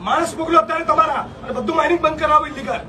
માણસ મોકલો અત્યારે તમારા. અને બધું માઇનિંગ બંધ કરાવો ઇલીગલ